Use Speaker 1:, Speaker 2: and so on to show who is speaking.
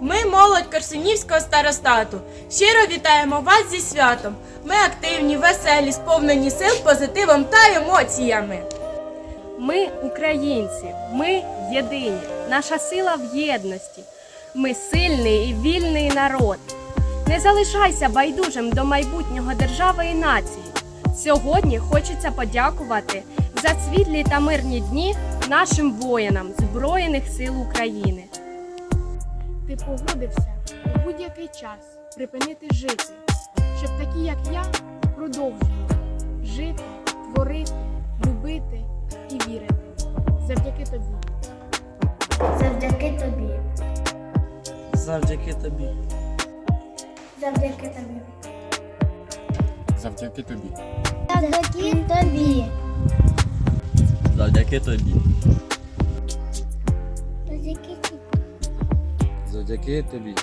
Speaker 1: Ми молодь Корсунівського старостату. Щиро вітаємо вас зі святом. Ми активні, веселі, сповнені сил, позитивом та емоціями.
Speaker 2: Ми українці, ми єдині. Наша сила в єдності. Ми сильний і вільний народ. Не залишайся байдужим до майбутнього держави і нації. Сьогодні хочеться подякувати за світлі та мирні дні нашим воїнам Збройних сил України.
Speaker 3: Ти погодився у будь-який час припинити жити, щоб такі, як я, продовжували жити, творити, любити і вірити. Завдяки тобі.
Speaker 4: Завдяки тобі.
Speaker 5: Завдяки тобі.
Speaker 4: Завдяки тобі.
Speaker 6: Завдяки тобі.
Speaker 4: Завдяки тобі.
Speaker 5: Завдяки тобі.
Speaker 4: завдяки тобі.